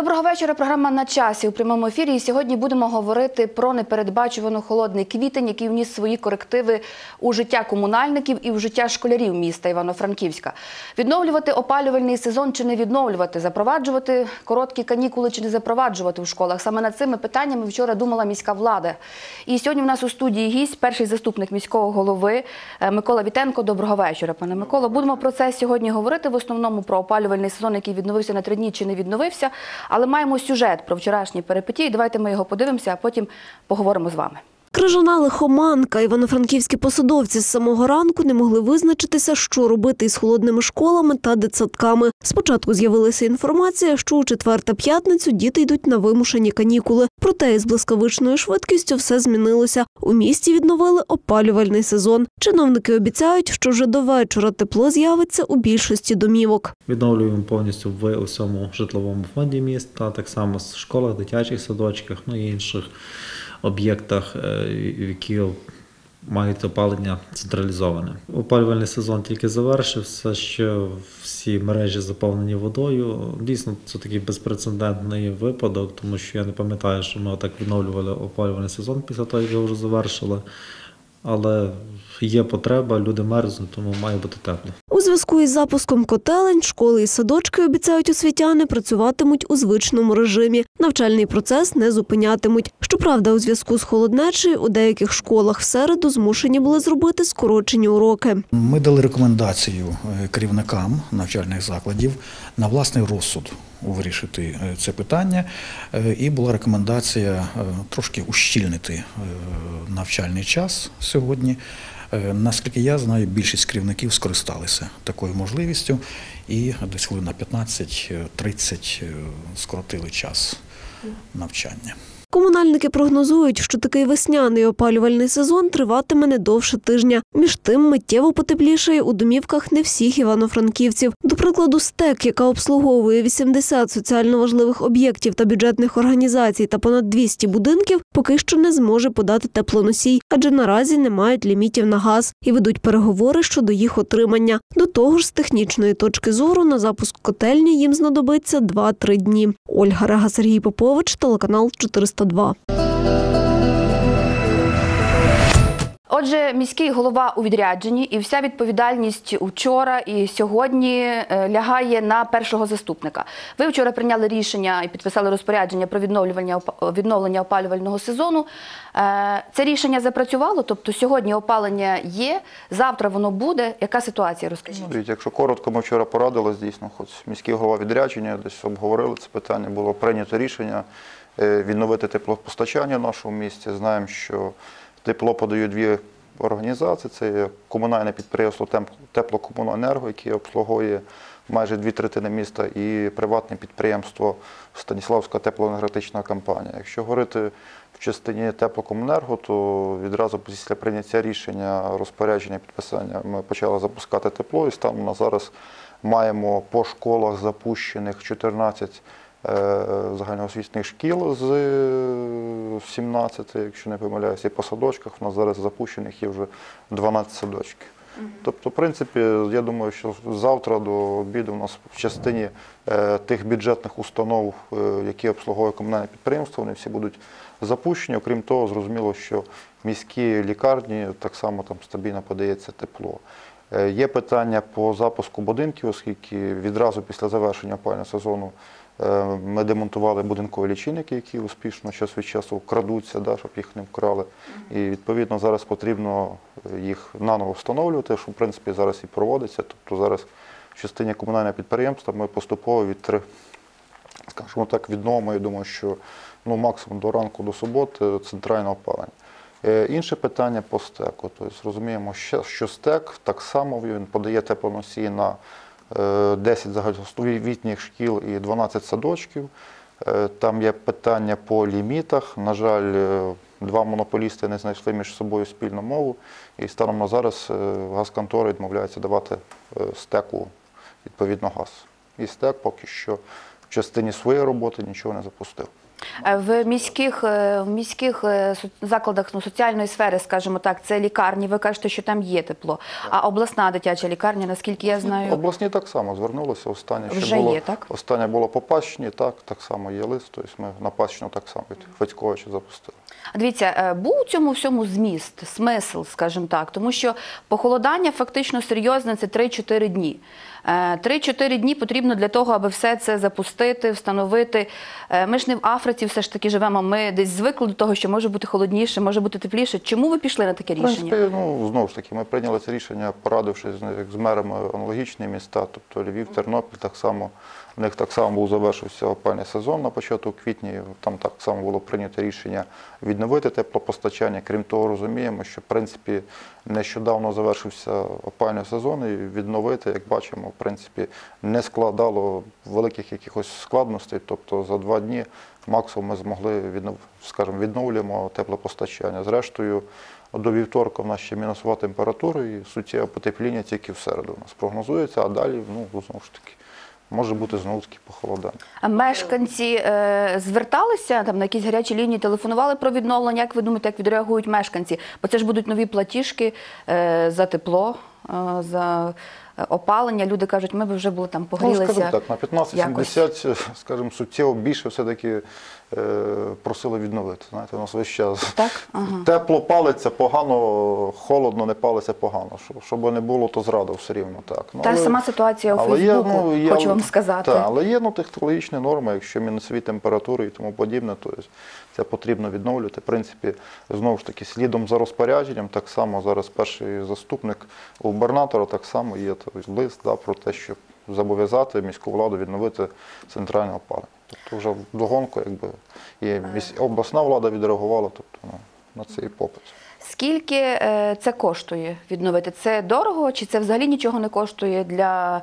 Доброго вечора. Програма на часі у прямому ефірі. І сьогодні будемо говорити про непередбачувано холодний квітень, який вніс свої корективи у життя комунальників і в життя школярів міста Івано-Франківська. Відновлювати опалювальний сезон чи не відновлювати, запроваджувати короткі канікули чи не запроваджувати в школах. Саме над цими питаннями вчора думала міська влада. І сьогодні в нас у студії гість, перший заступник міського голови е, Микола Вітенко. Доброго вечора, пане Микола. Будемо про це сьогодні говорити. В основному про опалювальний сезон, який відновився на три дні чи не відновився. Але маємо сюжет про вчорашні перипетії. Давайте ми його подивимося, а потім поговоримо з вами. Крижана лихоманка. Івано-франківські посадовці з самого ранку не могли визначитися, що робити із холодними школами та дитсадками. Спочатку з'явилася інформація, що у четвер та п'ятницю діти йдуть на вимушені канікули. Проте із блискавичною швидкістю все змінилося. У місті відновили опалювальний сезон. Чиновники обіцяють, що вже до вечора тепло з'явиться у більшості домівок. Відновлюємо повністю в усьому житловому фонді міста, так само в школах, дитячих садочках, ну і інших об'єктах, е, які мають опалення централізоване. Опалювальний сезон тільки завершився, що всі мережі заповнені водою. Дійсно, це такий безпрецедентний випадок, тому що я не пам'ятаю, що ми отак відновлювали опалювальний сезон після того, як його вже завершили. Але є потреба, люди мерзнуть, тому має бути тепло. У зв'язку із запуском котелень, школи і садочки обіцяють освітяни працюватимуть у звичному режимі. Навчальний процес не зупинятимуть. Щоправда, у зв'язку з холоднечею у деяких школах в середу змушені були зробити скорочені уроки. Ми дали рекомендацію е, керівникам навчальних закладів на власний розсуд вирішити е, це питання. Е, І була рекомендація трошки ущільнити навчальний час сьогодні. Е, Наскільки я знаю, більшість керівників скористалися такою можливістю і десь на 15-30 е, скоротили час навчання. Комунальники прогнозують, що такий весняний опалювальний сезон триватиме не довше тижня. Між тим миттєво потеплішає у домівках не всіх івано-франківців. До прикладу, СТЕК, яка обслуговує 80 соціально важливих об'єктів та бюджетних організацій та понад 200 будинків, поки що не зможе подати теплоносій, адже наразі не мають лімітів на газ і ведуть переговори щодо їх отримання. До того ж, з технічної точки зору на запуск котельні їм знадобиться 2-3 дні. Ольга Рега, Сергій Попович, телеканал 402. Отже, міський голова у відрядженні, і вся відповідальність вчора і сьогодні е, лягає на першого заступника. Ви вчора прийняли рішення і підписали розпорядження про відновлювання відновлення опалювального сезону. Е, Це рішення запрацювало, тобто сьогодні опалення є, завтра воно буде. Яка ситуація? Розкажіть. Якщо коротко, ми вчора порадились, дійсно, хоч міський голова відрядження, десь обговорили це питання, було прийнято рішення відновити теплопостачання в нашому місті. Знаємо, що тепло подають дві організації. Це комунальне підприємство Теплокомуненерго, яке обслуговує майже дві третини міста, і приватне підприємство Станіславська теплоенергетична компанія. Якщо говорити в частині теплокомуненерго, то відразу після прийняття рішення розпорядження підписання ми почали запускати тепло, і станом на зараз маємо по школах запущених 14 е, загальноосвітніх шкіл з е, 17, якщо не помиляюся, і по садочках у нас зараз запущених є вже 12 садочків. Тобто, в принципі, я думаю, що завтра до обіду у нас в частині е, тих бюджетних установ, е, які обслуговує комунальне підприємство, вони всі будуть запущені. Окрім того, зрозуміло, що міські лікарні так само там стабільно подається тепло. Е, Є питання по запуску будинків, оскільки відразу після завершення опалювального сезону е, ми демонтували будинкові лічильники, які успішно час від часу крадуться, да, щоб їх не вкрали. І відповідно зараз потрібно е, їх наново встановлювати, що в принципі зараз і проводиться. Тобто зараз в частині комунального підприємства ми поступово від три, скажімо так, відновимо. Я думаю, що ну, максимум до ранку, до суботи центральне опалення. Е, Інше питання по стеку. Тобто розуміємо, що стек так само він подає теплоносії на е, 10 загальноосвітніх шкіл і 12 садочків. Е, Там є питання по лімітах. На жаль, е, два монополісти не знайшли між собою спільну мову, і станом на зараз е, газконтори відмовляються давати е, стеку відповідно газ. І стек поки що в частині своєї роботи нічого не запустив. Е, В міських, е, в міських е, закладах ну, соціальної сфери, скажімо так, це лікарні. Ви кажете, що там є тепло. А обласна дитяча лікарня, наскільки я знаю, Обласні так само звернулися. Останнє Вже ще було, є, так? Останнє було по Пащині, так, так само є лист. Тобто ми на Пащину так само від Федьковича запустили. А Дивіться, був у цьому всьому зміст, смисл, скажімо так, тому що похолодання фактично серйозне це 3-4 дні. Е, 3-4 дні потрібно для того, аби все це запустити, встановити. Е, Ми ж не в Африці все ж таки живемо. Ми десь звикли до того, що може бути холодніше, може бути тепліше. Чому ви пішли на таке В принципі, рішення? ну знову ж таки, ми прийняли це рішення, порадившись з, з мерами аналогічні міста, тобто Львів, Тернопіль, так само. У них так само був завершився опальний сезон на початку квітня. Там так само було прийнято рішення відновити теплопостачання. Крім того, розуміємо, що в принципі нещодавно завершився опальний сезон і відновити, як бачимо, в принципі, не складало великих якихось складностей. Тобто за два дні максимум ми змогли віднов, скажімо, відновлюємо теплопостачання. Зрештою, до вівторка в нас ще мінусова температура і суттєве потепління тільки в середу у нас прогнозується, а далі, ну, знову ж таки, може бути знову таки похолодання. А Мешканці е, зверталися там на якісь гарячі лінії, телефонували про відновлення. Як ви думаєте, як відреагують мешканці? Бо це ж будуть нові платіжки е, за тепло, за е, опалення. Люди кажуть, ми б вже були там Ну, погрілися. скажімо так, на якось. 15-70, скажімо, суттєво більше все-таки е, просили відновити. Знаєте, у нас весь час Так? Ага. тепло палиться погано, холодно не палиться погано. Щоб, не було, то зрада все рівно. Так. Ну, Та ж сама ситуація у але є, Фейсбуку, ну, є, хочу вам сказати. Та, але є ну, технологічні норми, якщо мінусові температури і тому подібне, то це потрібно відновлювати. В принципі, знову ж таки, слідом за розпорядженням, так само зараз перший заступник губернатора, так само є той лист да, про те, щоб зобов'язати міську владу відновити центральне опалення. Тобто вже вдогонку, якби і обласна влада відреагувала тобто, ну, на цей попит. Скільки е, це коштує відновити? Це дорого чи це взагалі нічого не коштує для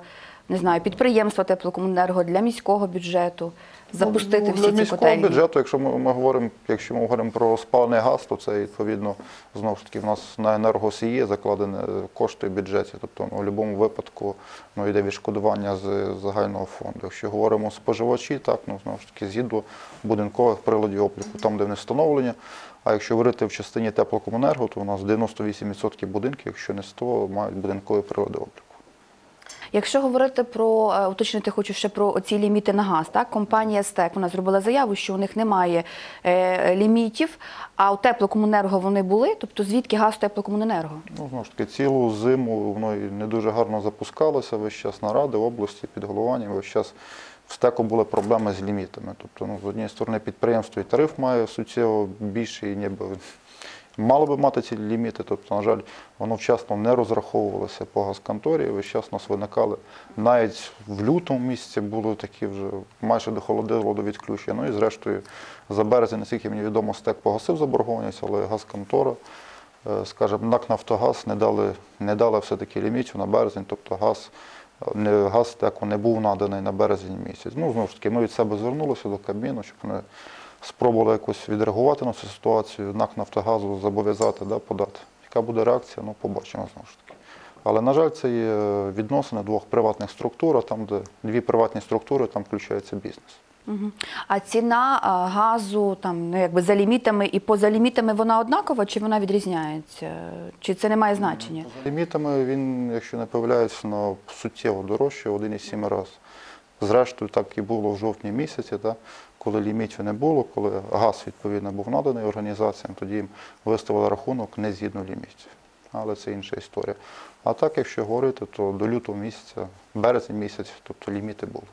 не знаю, підприємства теплокомуненерго, для міського бюджету запустити Ну, всі для міського бюджету, якщо ми, ми говоримо, якщо ми говоримо про спалений газ, то це відповідно знову ж таки в нас на енергосії закладені кошти в бюджеті. Тобто ну, в будь-якому випадку ну, йде відшкодування з загального фонду. Якщо говоримо споживачі, так ну знову ж таки згідно будинкових приладів обліку, там де вони встановлені. А якщо говорити в частині теплокомунерго, то у нас 98% будинків, якщо не 100, мають будинкові прилади обліку. Якщо говорити про е, уточнити, хочу ще про оці ліміти на газ. Так, компанія СТЕК вона зробила заяву, що у них немає е, лімітів, а у теплокомуненерго вони були. Тобто звідки газ у теплокомуненерго? Ну, знову ж таки, цілу зиму воно не дуже гарно запускалося весь час наради області під головуванням. Весь час в стеку були проблеми з лімітами. Тобто, ну, з однієї сторони, підприємство і тариф має суттєво більший, ніби мало би мати ці ліміти. Тобто, на жаль, воно вчасно не розраховувалося по газконторі. Весь нас виникали навіть в лютому місяці були такі вже майже дохолодило до відключення. Ну і зрештою за березень, наскільки мені відомо, стек погасив заборгованість, але газконтора е, скажімо, НАК Нафтогаз не дали, не дали все-таки лімітів на березень, тобто газ, е, газ теку не був наданий на березень місяць. Ну, знову ж таки, ми від себе звернулися до Кабміну, щоб вони спробували якось відреагувати на цю ситуацію, НАК Нафтогазу зобов'язати да, подати. Яка буде реакція, ну побачимо знову ж таки. Але, на жаль, це є відносини двох приватних структур, а там, де дві приватні структури, там включається бізнес. А ціна а, газу там ну якби за лімітами і поза лімітами вона однакова, чи вона відрізняється? Чи це не має значення? За лімітами він, якщо не помиляюсь, на суттєво дорожче 1,7 раз. Зрештою, так і було в жовтні місяці, та, коли лімітів не було, коли газ відповідно був наданий організаціям, тоді їм виставили рахунок не згідно лімітів. Але це інша історія. А так, якщо говорити, то до лютого місяця, березень місяць, тобто ліміти були.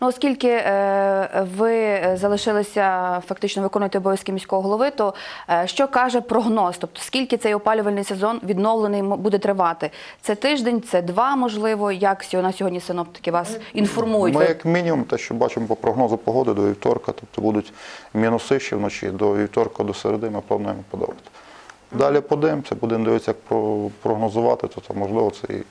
Ну, оскільки е, ви залишилися фактично виконуєте обов'язки міського голови, то е, що каже прогноз? Тобто скільки цей опалювальний сезон відновлений буде тривати? Це тиждень, це два, можливо. Як на сьогодні синоптики вас інформують? Ми, як мінімум, те, що бачимо по прогнозу погоди до вівторка, тобто будуть мінуси ще вночі, до вівторка, до середи ми плануємо подавати. Далі подивимося, будемо дивитися, як прогнозувати, то там, можливо це і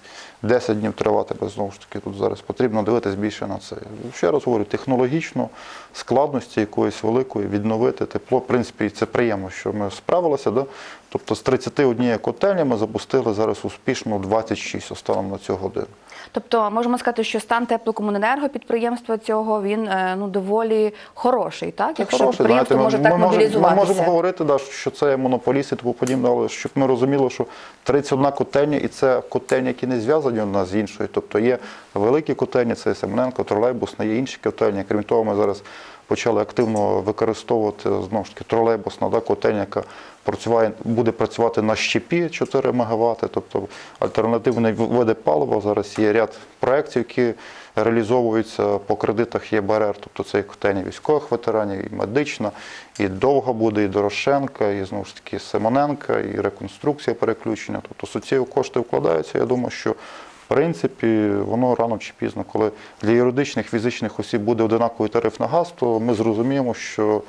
10 днів тривати, бо знову ж таки тут зараз потрібно дивитись більше на це. Ще раз говорю, технологічно складності якоїсь великої відновити тепло. В принципі, це приємно, що ми справилися. Да? Тобто з 31 котельні ми запустили зараз успішно 26 останом на цю годину. Тобто можемо сказати, що стан теплокомуненерго підприємства цього він е, ну доволі хороший, так? Якщо Хороший, підприємство знаєте, може ми, так ми мобілізуватися. Ми можемо говорити, да, що це є монополіст і тому подібне, але щоб ми розуміли, що 31 котельня, і це котельні, які не зв'язані одна з іншою. Тобто є великі котельні, це Семененко, тролейбусна, є інші котельні. Крім того, ми зараз почали активно використовувати знову ж таки тролейбусна да, котельня, яка працює, буде працювати на щепі 4 МВт, тобто альтернативні види палива. Зараз є ряд проєктів, які реалізовуються по кредитах ЄБРР, тобто це і котельня військових ветеранів, і медична, і довга буде, і Дорошенка, і знову ж таки Симоненка, і реконструкція переключення. Тобто суттєві кошти вкладаються. Я думаю, що в принципі воно рано чи пізно, коли для юридичних фізичних осіб буде одинаковий тариф на газ, то ми зрозуміємо, що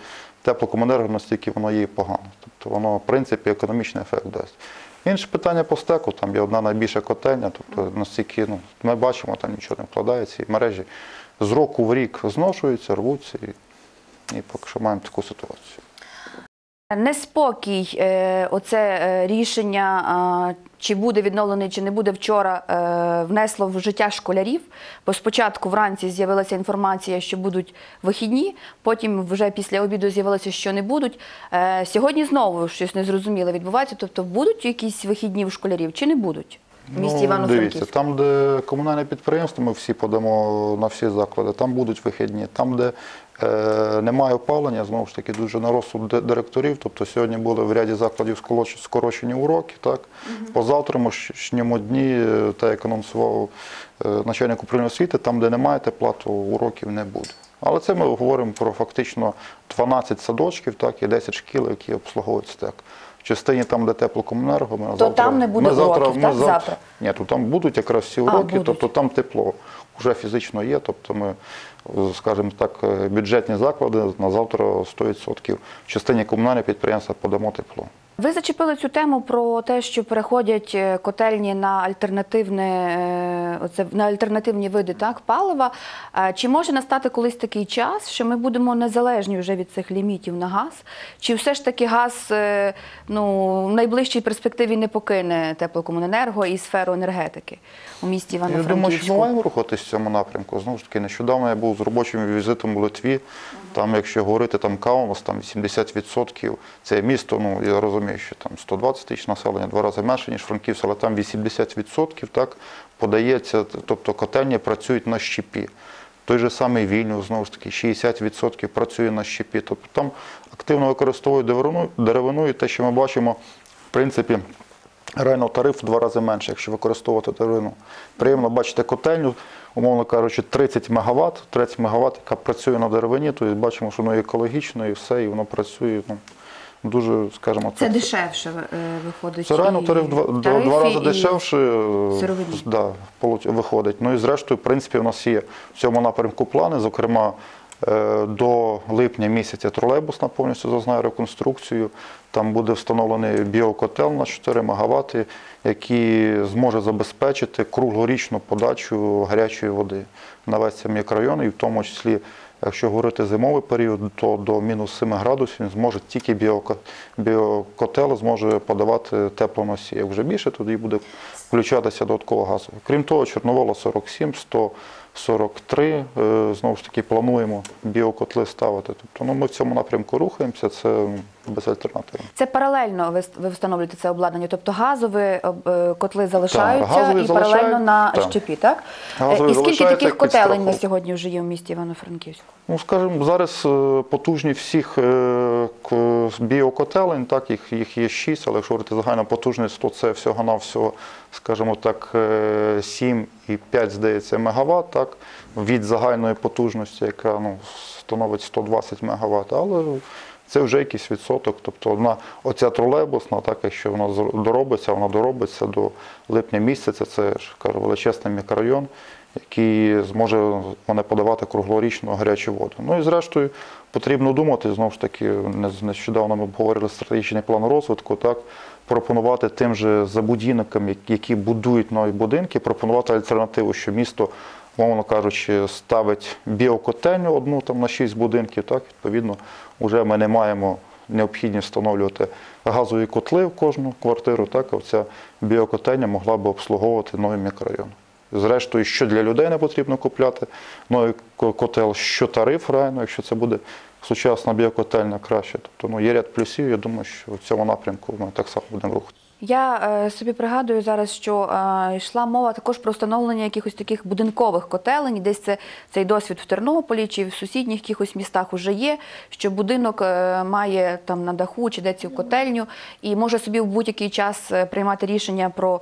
теплокомунерго настільки воно є погано. Тобто воно, в принципі, економічний ефект дасть. Інше питання по стеку, там є одна найбільша котельня, тобто настільки, ну, ми бачимо, там нічого не вкладається, і мережі з року в рік зношуються, рвуться, і, і поки що маємо таку ситуацію. Неспокій, е, оце е, рішення, чи буде відновлений, чи не буде вчора, е, внесло в життя школярів. Бо спочатку вранці з'явилася інформація, що будуть вихідні, потім вже після обіду з'явилося, що не будуть. Сьогодні знову щось незрозуміле відбувається. Тобто будуть якісь вихідні в школярів чи не будуть в місті Ну? Дивіться, там, де комунальне підприємство, ми всі подамо на всі заклади, там будуть вихідні. Там, де немає опалення, знову ж таки, дуже на розсуд директорів. Тобто сьогодні були в ряді закладів скорочені уроки. Так? По завтрашньому дні, е, так як анонсував е, начальник управління освіти, там, де немає тепла, то уроків не буде. Але це ми говоримо про фактично 12 садочків, так, і 10 шкіл, які обслуговують стек. В частині там, де теплокомунерго, ми То завтра, там не буде ми уроків, так, зав- завтра? Ні, то там будуть якраз всі А, уроки, будуть. тобто там тепло вже фізично є. Тобто ми, скажімо так, е, бюджетні заклади на завтра 100% в частині комунальних підприємств подамо тепло. Ви зачепили цю тему про те, що переходять е, котельні на альтернативне е, оце на альтернативні види так палива. Чи може настати колись такий час, що ми будемо незалежні вже від цих лімітів на газ? Чи все ж таки газ е, ну в найближчій перспективі не покине теплокомуненерго і сферу енергетики у місті Я думаю, що ми маємо рухатись в цьому напрямку. Знову ж таки, нещодавно я був з робочим візитом в Литві. Там, якщо говорити, там Каунас, там 80% це місто, ну я розумію, що там 120 тисяч населення, два рази менше, ніж Франківськ, але там 80% так подається, тобто котельні працюють на щепі. Той же самий Вільнюс, знову ж таки, 60% працює на щепі. Тобто там активно використовують деревину, деревину і те, що ми бачимо, в принципі, Реально тариф в два рази менше, якщо використовувати деревину. Приємно бачити котельню, умовно кажучи, 30 МВт, 30 МВт, яка працює на деревині, то бачимо, що воно екологічно і все, і воно працює ну, дуже, скажімо Це це дешевше е, виходить. Це реально тариф два, два, рази дешевше е, да, виходить. Ну і зрештою, в принципі, у нас є в цьому напрямку плани. Зокрема, Е, до липня місяця тролейбусна повністю зазнає реконструкцію. Там буде встановлений біокотел на 4 МВт, який зможе забезпечити круглорічну подачу гарячої води на весь цей мікрорайон, і в тому числі, якщо говорити зимовий період, то до мінус 7 градусів він зможе тільки біокотел зможе подавати теплоносій. Як вже більше, тоді буде включатися додатково газу. Крім того, Чорновола 47, 100 43. Е, знову ж таки, плануємо біокотли ставити. Тобто ну, ми в цьому напрямку рухаємося, це без альтернативи. Це паралельно ви встановлюєте це обладнання, тобто газові е, е, котли залишаються так, газові і паралельно на так. щепі, так? Газові і скільки таких котелень на сьогодні вже є в місті Івано-Франківську? Ну, скажімо, зараз потужні всіх біокотелень, так, їх, їх є шість, але якщо говорити загальна потужність, то це всього-навсього, скажімо так, е, 7,5, здається, мегаватт, так, від загальної потужності, яка ну, становить 120 мегаватт, але це вже якийсь відсоток. Тобто одна оця тролейбусна, так, якщо вона доробиться, вона доробиться до липня місяця, це кажу, величезний мікрорайон, який зможе вони подавати круглорічну гарячу воду. Ну і зрештою потрібно думати, знову ж таки, не- нещодавно ми обговорили стратегічний план розвитку, так, пропонувати тим же забудівникам, які будують нові будинки, пропонувати альтернативу, що місто, мовно кажучи, ставить біокотельню одну там на шість будинків, так, відповідно, вже ми не маємо необхідність встановлювати газові котли в кожну квартиру, так, а ця біокотельня могла б обслуговувати новий мікрорайон. Зрештою, що для людей не потрібно купляти, новий котел, що тариф реально, якщо це буде сучасна біокотельня краще. Тобто ну, є ряд плюсів, я думаю, що в цьому напрямку ми так само будемо рухати. Я е, собі пригадую зараз, що е, йшла мова також про встановлення якихось таких будинкових котелень. Десь це цей досвід в Тернополі чи в сусідніх якихось містах вже є, що будинок е, має там на даху чи де цю котельню і може собі в будь-який час приймати рішення про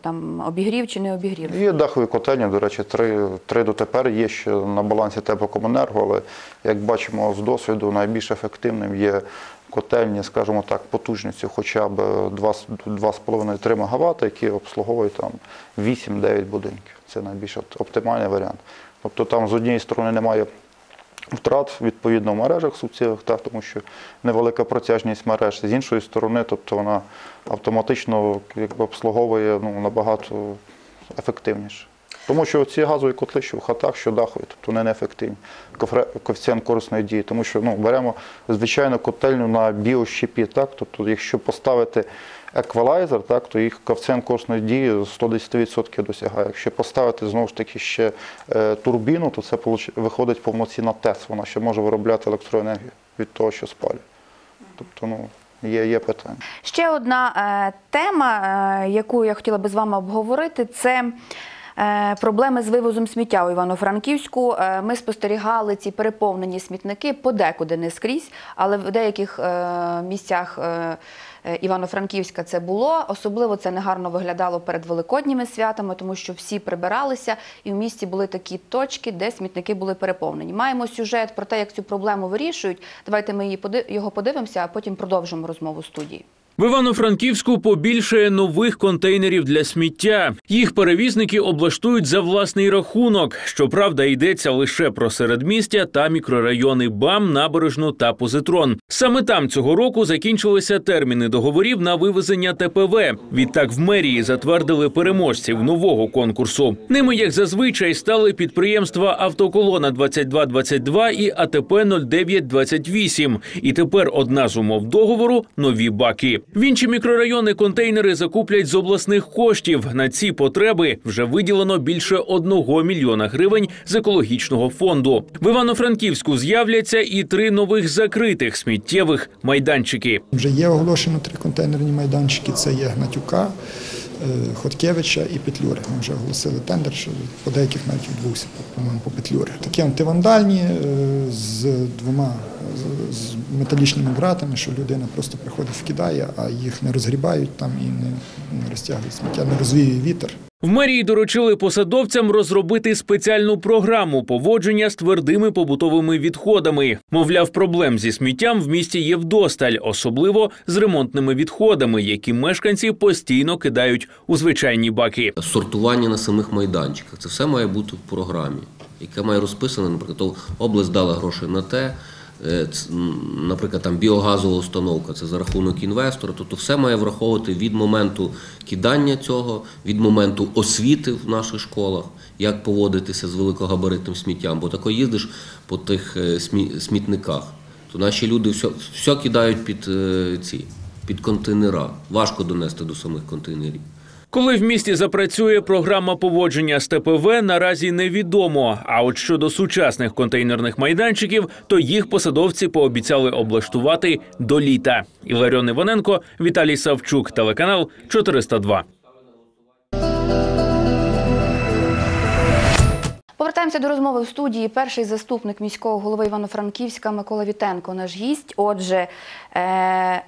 там обігрів чи не обігрів. Є дахові котельні, до речі, три, три дотепер є ще на балансі теплокомунерго, але як бачимо з досвіду, найбільш ефективним є котельні, скажімо так, потужністю хоча б 2,5-3 МВт, які обслуговують там 8-9 будинків. Це найбільш оптимальний варіант. Тобто там з однієї сторони немає втрат відповідно в мережах суттєвих, так, тому що невелика протяжність мереж. З іншої сторони, тобто вона автоматично якби, обслуговує ну, набагато ефективніше. Тому що ці газові котли, що в хатах, що дахові, тобто вони неефективні. Коефіцієнт корисної дії. Тому що ну, беремо звичайну котельню на біощепі, так? тобто якщо поставити еквалайзер, так, то їх коефіцієнт корисної дії 110% досягає. Якщо поставити знову ж таки ще е, турбіну, то це виходить повноцінна ТЕС, вона ще може виробляти електроенергію від того, що спалює. Тобто, ну, є, є питання. Ще одна е, тема, е, яку я хотіла би з вами обговорити, це е, проблеми з вивозом сміття у Івано-Франківську. Е, ми спостерігали ці переповнені смітники подекуди не скрізь, але в деяких е, місцях. Е, Івано-Франківська це було. Особливо це негарно виглядало перед великодніми святами, тому що всі прибиралися, і в місті були такі точки, де смітники були переповнені. Маємо сюжет про те, як цю проблему вирішують. Давайте ми її його подивимося, а потім продовжимо розмову студії. В Івано-Франківську побільшає нових контейнерів для сміття. Їх перевізники облаштують за власний рахунок. Щоправда, йдеться лише про середмістя та мікрорайони БАМ, Набережну та Позитрон. Саме там цього року закінчилися терміни договорів на вивезення ТПВ. Відтак в мерії затвердили переможців нового конкурсу. Ними, як зазвичай, стали підприємства Автоколона 2222 і АТП 0928. І тепер одна з умов договору нові баки. В інші мікрорайони контейнери закуплять з обласних коштів. На ці потреби вже виділено більше одного мільйона гривень з екологічного фонду. В Івано-Франківську з'являться і три нових закритих сміттєвих майданчики. Вже є оголошено три контейнерні майданчики. Це є Гнатюка, Хоткевича і Петлюри. Ми вже оголосили тендер, що по деяких навіть відбувся, по-моєму, по Петлюри. Такі антивандальні е, з двома з- металічними ґратами, що людина просто приходить, вкидає, а їх не розгрібають там і не, не розтягують сміття, не розвіює вітер. В мерії доручили посадовцям розробити спеціальну програму поводження з твердими побутовими відходами. Мовляв, проблем зі сміттям в місті є вдосталь, особливо з ремонтними відходами, які мешканці постійно кидають у звичайні баки. сортування на самих майданчиках. Це все має бути в програмі, яка має розписано, наприклад, область дала гроші на те. Е, Наприклад, там біогазова установка, це за рахунок інвестора. Тобто все має враховувати від моменту кидання цього, від моменту освіти в наших школах, як поводитися з великогабаритним сміттям. Бо тако їздиш по тих е, смітниках, то наші люди все, все кидають під е, ці під контейнера. Важко донести до самих контейнерів. Коли в місті запрацює програма поводження з ТПВ, наразі невідомо. А от щодо сучасних контейнерних майданчиків, то їх посадовці пообіцяли облаштувати до літа. Іларіон Іваненко, Віталій Савчук, телеканал 402. Повертаємося до розмови в студії. Перший заступник міського голови Івано-Франківська Микола Вітенко, наш гість. Отже, е,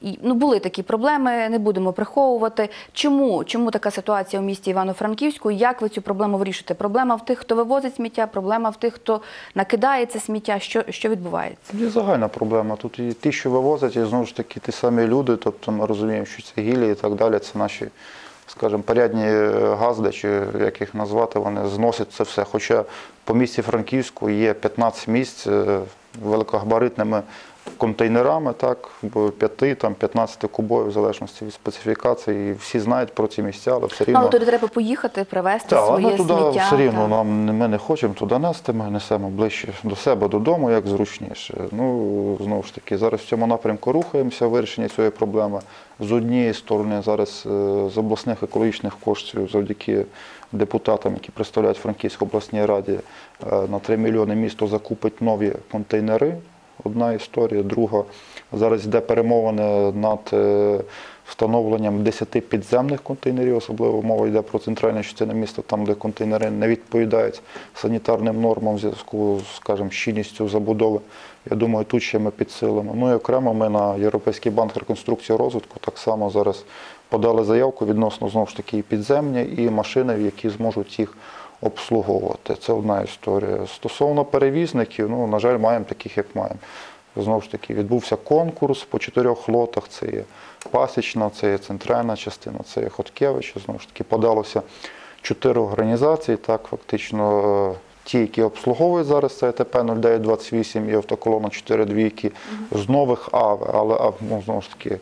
ну, були такі проблеми, не будемо приховувати. Чому? Чому така ситуація у місті Івано-Франківську? Як ви цю проблему вирішите? Проблема в тих, хто вивозить сміття, проблема в тих, хто накидає це сміття. Що, що відбувається? Є загальна проблема. Тут і ті, що вивозять, і знову ж таки ті самі люди. Тобто ми розуміємо, що це гілі і так далі. Це наші, скажімо, порядні е, газди, чи як їх назвати, вони зносять це все. Хоча по місті Франківську є 15 місць е, великогабаритними контейнерами, так, 5 там 15 кубових, в залежності від специфікації. І всі знають про ці місця, але все рівно. Але туди треба поїхати, привезти Так, своє але туди сміття. все рівно так. нам ми не хочемо туди нести, ми несемо ближче до себе додому, як зручніше. Ну знову ж таки, зараз в цьому напрямку рухаємося вирішення цієї проблеми. З однієї сторони, зараз е, з обласних екологічних коштів, завдяки депутатам, які представляють Франківську обласній раді, е, на 3 мільйони місто закупить нові контейнери. Одна історія, друга зараз йде перемовини над е, встановленням 10 підземних контейнерів, особливо мова йде про центральну частину міста, там, де контейнери не відповідають санітарним нормам в зв'язку з, щільністю забудови. Я думаю, тут ще ми підсилимо. Ну і окремо ми на Європейський банк реконструкції розвитку так само зараз подали заявку відносно знову ж таки і підземні, і машини, які зможуть їх обслуговувати. Це одна історія. Стосовно перевізників, ну, на жаль, маємо таких, як маємо. Знову ж таки, відбувся конкурс по чотирьох лотах. Це є пасічна, це є центральна частина, це є Хоткевич. Знову ж таки, подалося чотири організації. Так, фактично, е, ті, які обслуговують зараз, це ЕТП 0928 і автоколона 4 двійки з нових АВ, але ну, знову ж таки.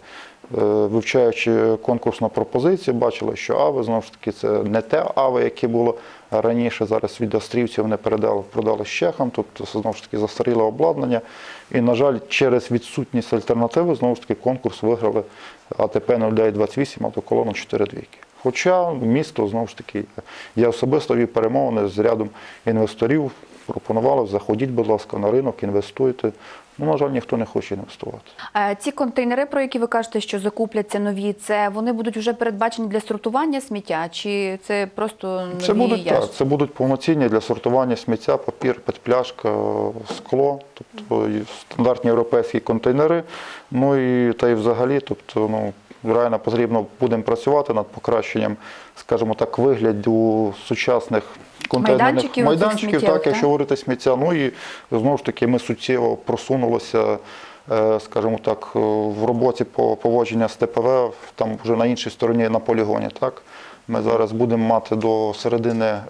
Е, Вивчаючи конкурсну пропозицію, бачили, що АВИ, знову ж таки, це не те АВИ, яке було раніше. Зараз від австрійців вони передали, продали з чехам, тут знову ж таки застаріле обладнання. І, на жаль, через відсутність альтернативи, знову ж таки, конкурс виграли АТП 0928, автоколона 4 двійки. Хоча місто, знову ж таки, я особисто вів перемовини з рядом інвесторів, пропонували, заходіть, будь ласка, на ринок, інвестуйте. Ну, на жаль, ніхто не хоче інвестувати. Е, Ці контейнери, про які ви кажете, що закупляться нові, це вони будуть вже передбачені для сортування сміття, чи це просто нові Це будуть ящики? так, це будуть повноцінні для сортування сміття, папір, петпляшка, скло, тобто стандартні європейські контейнери. Ну і та й взагалі, тобто, ну реально потрібно будемо працювати над покращенням, скажімо так, вигляду сучасних контейнерних Майданчиків так, якщо говорити сміття. Ну і знову ж таки ми суттєво просунулися. е, Скажімо так, в роботі по поводження з ТПВ там вже на іншій стороні на полігоні. Так ми зараз будемо мати до середини е,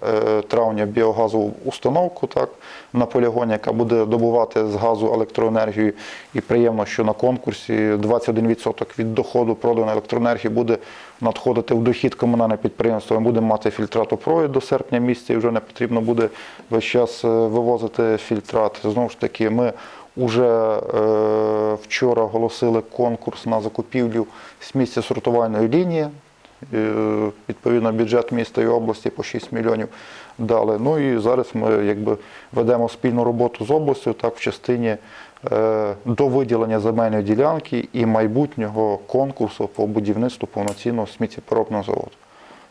травня біогазову установку так, на полігоні, яка буде добувати з газу електроенергію. І приємно, що на конкурсі 21% від доходу проданої електроенергії буде надходити в дохід комунального підприємства. Ми будемо мати фільтратопровід до серпня місяця, і вже не потрібно буде весь час е, вивозити фільтрат. Знову ж таки, ми Уже е, вчора оголосили конкурс на закупівлю сміттєсортувальної лінії. Е, відповідно, бюджет міста і області по 6 мільйонів дали. Ну і зараз ми якби ведемо спільну роботу з областю так в частині е, до виділення земельної ділянки і майбутнього конкурсу по будівництву повноцінного сміттєпереробного заводу.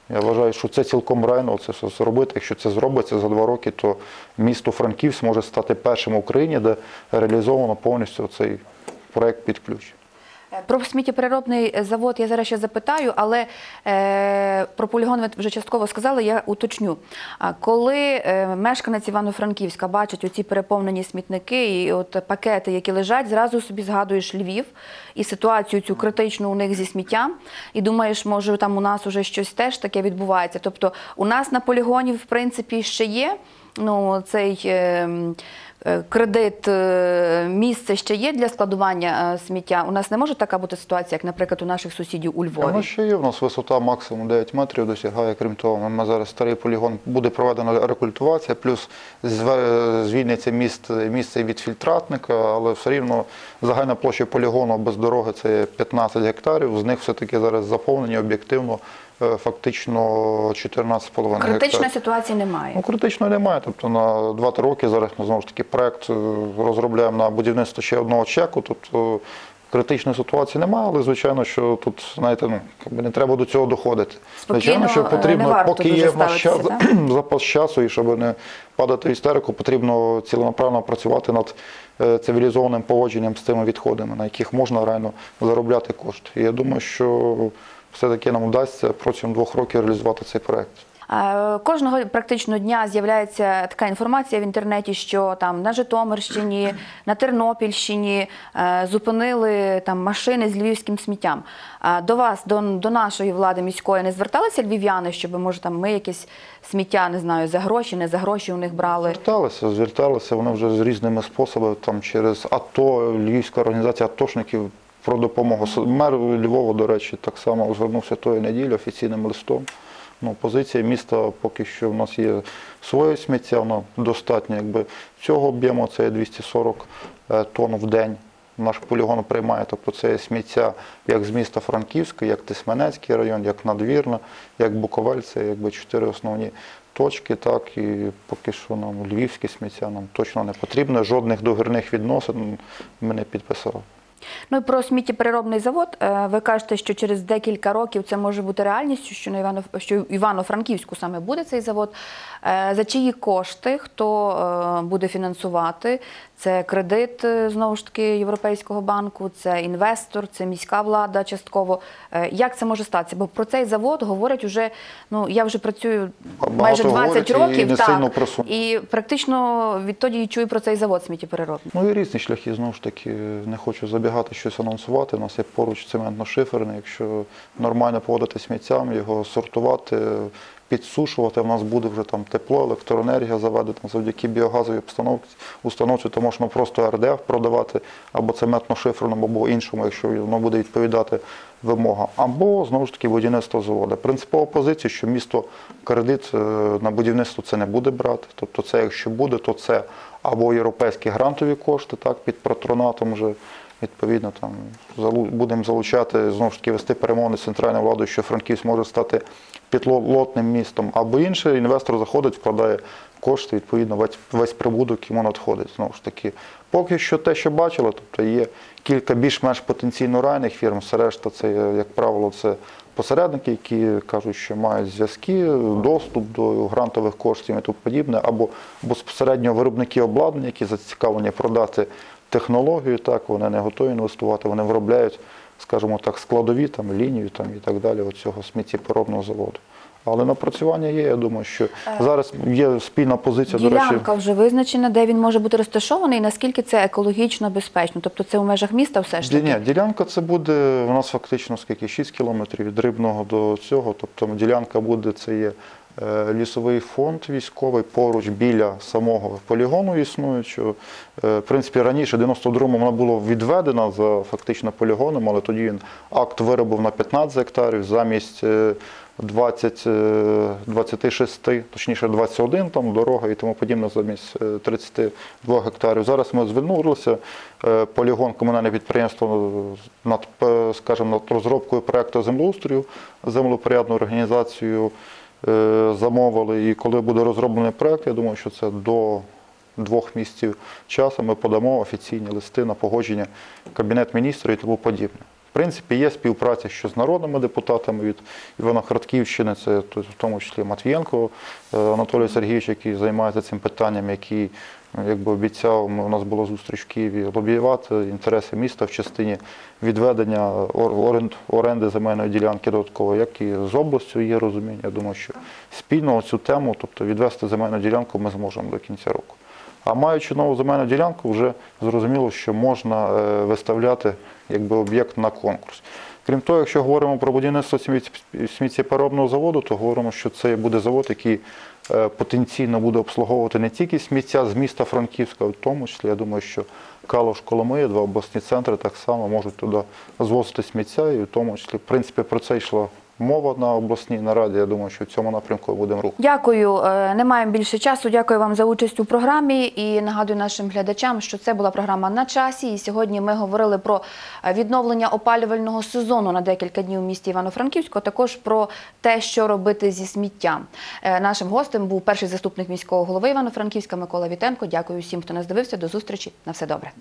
Я вважаю, що це цілком реально це все зробити. Якщо це зробиться за два роки, то місто Франківськ може стати першим в Україні, де реалізовано повністю цей проект під ключ. Е, Про сміттєпереробний завод я зараз ще запитаю, але е, про полігон ви вже частково сказали, я уточню. Коли е, мешканець Івано-Франківська бачить оці переповнені смітники і от пакети, які лежать, зразу собі згадуєш Львів і ситуацію цю критичну у них зі сміттям, і думаєш, може там у нас уже щось теж таке відбувається. Тобто у нас на полігоні, в принципі, ще є ну, цей. Е, Кредит, е, місце ще є для складування е, сміття. У нас не може така бути ситуація, як, наприклад, у наших сусідів у Львові. Львові. ще є. У нас висота максимум 9 метрів досягає. Крім того, ми зараз старий полігон буде проведена рекультивація, плюс звільниться місце від фільтратника, але все рівно загальна площа полігону без дороги це 15 гектарів. З них все-таки зараз заповнені об'єктивно е, фактично 14,5 Критичної ситуації немає. Ну, критично немає. Тобто на 2-3 роки зараз ми знову ж таки проект е, розробляємо на будівництво ще одного чеку. Тобто критичної ситуації немає, але звичайно, що тут, знаєте, ну не треба до цього доходити. Спокійно, звичайно, що е, потрібно, поки є в нас час, запас часу, і щоб не падати в істерику, потрібно ціленаправно працювати над е, цивілізованим поводженням з цими відходами, на яких можна реально заробляти кошти. І я думаю, що все-таки нам вдасться протягом двох років реалізувати цей проект. Е, Кожного практично дня з'являється така інформація в інтернеті, що там на Житомирщині, на Тернопільщині е, зупинили там машини з львівським сміттям. До вас, до, до нашої влади міської, не зверталися львів'яни, щоб може там ми якесь сміття, не знаю, за гроші, не за гроші у них брали. Зверталися, зверталися вони вже з різними способами, там через АТО, Львівська організація атошників про допомогу. Мер Львова, до речі, так само звернувся тої неділі офіційним листом. Ну, позиція міста поки що в нас є своє сміття, воно достатньо якби цього об'єму, це 240 е, тонн в день. Наш полігон приймає, тобто це є сміття як з міста Франківська, як Тисменецький район, як Надвірна, як Буковель, це якби чотири основні точки, так і поки що нам львівське сміття нам точно не потрібно. Жодних договірних відносин ми не підписали. Ну і про сміттєпереробний завод. Е, Ви кажете, що через декілька років це може бути реальністю, що на Івано що Івано-Франківську саме буде цей завод. Е, За чиї кошти хто е, буде фінансувати? Це кредит е, знову ж таки Європейського банку, це інвестор, це міська влада частково. Е, Як це може статися? Бо про цей завод говорять уже. Ну я вже працюю Багато майже 20 говорять і років. не так, і практично відтоді і чую про цей завод сміттєпереробний. Ну і різні шляхи, знову ж таки, не хочу забігати щось анонсувати. У нас є поруч цементно-шиферний, якщо нормально поводити сміттям, його сортувати, підсушувати, в нас буде вже там тепло, електроенергія заведена завдяки біогазовій обстановці, установці, то можна просто РДФ продавати або цементно-шиферному, або іншому, якщо воно буде відповідати вимогам. Або знову ж таки будівництво заводу. Принципова позиція, що місто кредит е, на будівництво це не буде брати. Тобто, це якщо буде, то це або європейські грантові кошти, так, під патронатом вже. Відповідно, там будемо залучати знову ж таки вести перемовини з центральною владою, що Франківськ може стати підлотним містом, або інше інвестор заходить, вкладає кошти, відповідно, весь, весь прибуток йому надходить. Знову ж таки, поки що те, що бачили, тобто є кілька більш-менш потенційно реальних фірм, все решта це, як правило, це посередники, які кажуть, що мають зв'язки, доступ до грантових коштів і тому подібне, або безпосередньо виробники обладнання, які зацікавлені продати технологію, так вони не готові інвестувати, вони виробляють, скажімо так, складові там лінію там і так далі оцього сміттєпереробного заводу. Але напрацювання є. Я думаю, що зараз є спільна позиція. До речі, Ділянка вже визначена, де він може бути розташований, і наскільки це екологічно безпечно. Тобто це у межах міста все ж таки. Ні, ділянка це буде у нас фактично скільки 6 кілометрів від рибного до цього. Тобто ділянка буде це є е, лісовий фонд військовий поруч біля самого полігону існуючого. Е, В принципі, раніше, в 92-му, вона була відведена за фактично полігоном, але тоді він акт виробив на 15 гектарів замість. е, 20, е, 26, точніше 21 там дорога і тому подібне замість е, 32 гектарів. Зараз ми звернулися, е, полігон комунальне підприємство над, е, скажімо, над розробкою проекту землеустрою, землепорядну організацію е, замовили. І коли буде розроблений проект, я думаю, що це до двох місяців часу ми подамо офіційні листи на погодження Кабінет міністрів і тому подібне. В принципі, є співпраця що з народними депутатами від Івано-Хартківщини, це в тому числі Матвієнко е, Анатолій Сергійович, який займається цим питанням, який е, якби обіцяв, у нас була зустріч в Києві, лобіювати інтереси міста в частині відведення оренди земельної ділянки додатково, як і з областю є розуміння. Я думаю, що спільно цю тему, тобто відвести земельну ділянку, ми зможемо до кінця року. А маючи нову земельну ділянку, вже зрозуміло, що можна е, виставляти якби, об'єкт на конкурс. Крім того, якщо говоримо про будівництво сміттє- сміттєпереробного заводу, то говоримо, що це буде завод, який е, потенційно буде обслуговувати не тільки сміття з міста Франківська, в тому числі, я думаю, що Калош Коломия, два обласні центри так само можуть туди звозити сміття, і в тому числі, в принципі, про це йшла мова на обласній нараді. Я думаю, що в цьому напрямку будемо рухати. Дякую. Е, Не маємо більше часу. Дякую вам за участь у програмі. І нагадую нашим глядачам, що це була програма на часі. І сьогодні ми говорили про е, відновлення опалювального сезону на декілька днів у місті Івано-Франківську, також про те, що робити зі сміттям. Е, Нашим гостем був перший заступник міського голови Івано-Франківська Микола Вітенко. Дякую всім, хто нас дивився. До зустрічі. На все добре.